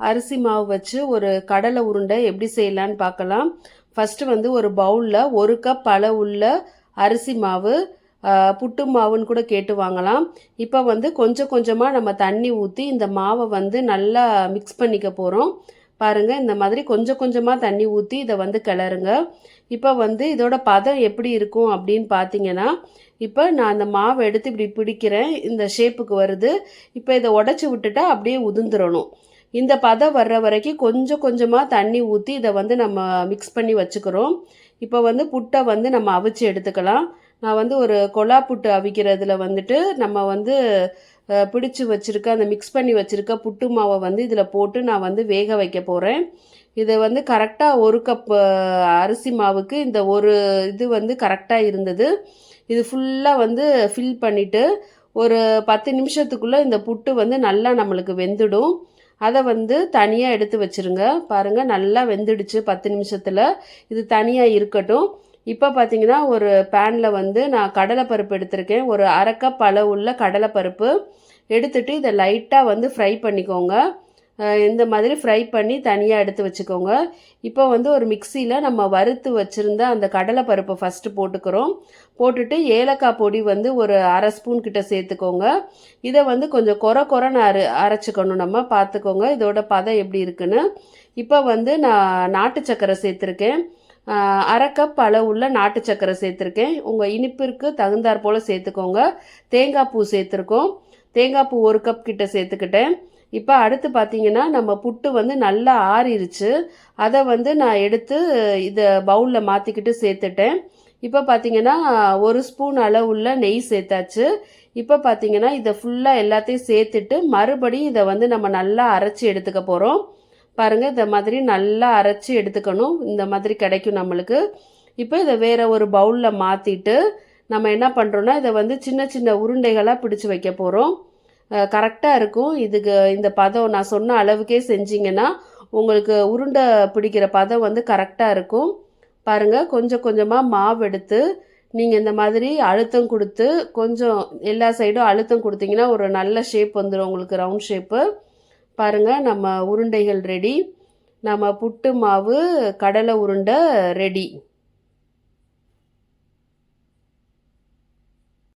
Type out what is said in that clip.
அரிசி மாவு வச்சு ஒரு கடலை உருண்டை எப்படி செய்யலான்னு பார்க்கலாம். ஃபஸ்ட்டு வந்து ஒரு பவுலில் ஒரு கப் உள்ள அரிசி மாவு புட்டு மாவுன்னு கூட கேட்டு வாங்கலாம். இப்போ வந்து கொஞ்சம் கொஞ்சமாக நம்ம தண்ணி ஊற்றி இந்த மாவை வந்து நல்லா மிக்ஸ் பண்ணிக்க போகிறோம் பாருங்கள் இந்த மாதிரி கொஞ்சம் கொஞ்சமாக தண்ணி ஊற்றி இதை வந்து கிளறுங்க. இப்போ வந்து இதோட பதம் எப்படி இருக்கும் அப்படின்னு பார்த்தீங்கன்னா இப்போ நான் அந்த மாவை எடுத்து இப்படி பிடிக்கிறேன். இந்த ஷேப்புக்கு வருது. இப்போ இதை உடச்சி விட்டுட்டா அப்படியே உதிர்ந்துடணும். இந்த பதம் வர்ற வரைக்கும் கொஞ்சம் கொஞ்சமாக தண்ணி ஊற்றி இதை வந்து நம்ம மிக்ஸ் பண்ணி வச்சுக்கிறோம். இப்போ வந்து புட்டை வந்து நம்ம அவிச்சு எடுத்துக்கலாம். நான் வந்து ஒரு கொலா புட்டு அவிக்கிறதுல வந்துட்டு நம்ம வந்து பிடிச்சு வச்சுருக்க அந்த மிக்ஸ் பண்ணி வச்சுருக்க புட்டு மாவை வந்து இதில் போட்டு நான் வந்து வேக வைக்க போகிறேன் இதை வந்து கரெக்டாக ஒரு கப் அரிசி மாவுக்கு இந்த ஒரு இது வந்து கரெக்டாக இருந்தது. இது ஃபுல்லாக வந்து ஃபில் பண்ணிவிட்டு ஒரு பத்து நிமிஷத்துக்குள்ளே இந்த புட்டு வந்து நல்லா நம்மளுக்கு வெந்துடும். அதை வந்து தனியாக எடுத்து வச்சிருங்க. பாருங்கள் நல்லா வெந்துடுச்சு பத்து நிமிஷத்தில். இது தனியாக இருக்கட்டும். இப்போ பார்த்தீங்கன்னா ஒரு பேனில் வந்து நான் கடலைப்பருப்பு எடுத்திருக்கேன். ஒரு அரைக்கப் கப் அளவுள்ள கடலைப்பருப்பு எடுத்துட்டு இதை லைட்டாக வந்து ஃப்ரை பண்ணிக்கோங்க. இந்த மாதிரி ஃப்ரை பண்ணி தனியாக எடுத்து வச்சுக்கோங்க. இப்போ வந்து ஒரு மிக்சியில் நம்ம வறுத்து வச்சுருந்த அந்த கடலைப்பருப்பை ஃபஸ்ட்டு போட்டுக்கிறோம். போட்டுட்டு ஏலக்காய் பொடி வந்து ஒரு அரை ஸ்பூன் கிட்ட சேர்த்துக்கோங்க. இதை வந்து கொஞ்சம் கொர கொரன்னு அரை அரைச்சிக்கணும் நம்ம. பார்த்துக்கோங்க இதோட பதம் எப்படி இருக்குன்னு. இப்போ வந்து நான் நாட்டு சக்கரை சேர்த்துருக்கேன். அரை கப் அளவுள்ள நாட்டு சக்கரை சேர்த்துருக்கேன். உங்கள் இனிப்பிற்கு தகுந்தாற் போல் சேர்த்துக்கோங்க. தேங்காய் பூ சேர்த்துருக்கோம். தேங்காய் பூ ஒரு கப் கிட்ட சேர்த்துக்கிட்டேன். இப்போ அடுத்து பார்த்தீங்கன்னா நம்ம புட்டு வந்து நல்லா ஆறிருச்சு. அதை வந்து நான் எடுத்து இதை பவுலில் மாற்றிக்கிட்டு சேர்த்துட்டேன். இப்போ பார்த்தீங்கன்னா ஒரு ஸ்பூன் அளவுள்ள நெய் சேர்த்தாச்சு. இப்போ பார்த்தீங்கன்னா இதை ஃபுல்லாக எல்லாத்தையும் சேர்த்துட்டு மறுபடியும் இதை வந்து நம்ம நல்லா அரைச்சி எடுத்துக்க போகிறோம் பாருங்கள் இந்த மாதிரி நல்லா அரைச்சி எடுத்துக்கணும். இந்த மாதிரி கிடைக்கும் நம்மளுக்கு. இப்போ இதை வேறு ஒரு பவுலில் மாற்றிட்டு நம்ம என்ன பண்ணுறோன்னா இதை வந்து சின்ன சின்ன உருண்டைகளாக பிடிச்சி வைக்க போகிறோம் கரெக்டாக இருக்கும். இதுக்கு இந்த பதம் நான் சொன்ன அளவுக்கே செஞ்சிங்கன்னா உங்களுக்கு உருண்டை பிடிக்கிற பதம் வந்து கரெக்டாக இருக்கும். பாருங்கள் கொஞ்சம் கொஞ்சமாக மாவு எடுத்து நீங்கள் இந்த மாதிரி அழுத்தம் கொடுத்து கொஞ்சம் எல்லா சைடும் அழுத்தம் கொடுத்தீங்கன்னா ஒரு நல்ல ஷேப் வந்துடும் உங்களுக்கு ரவுண்ட் ஷேப்பு பாருங்கள் நம்ம உருண்டைகள் ரெடி நம்ம புட்டு மாவு கடலை உருண்டை ரெடி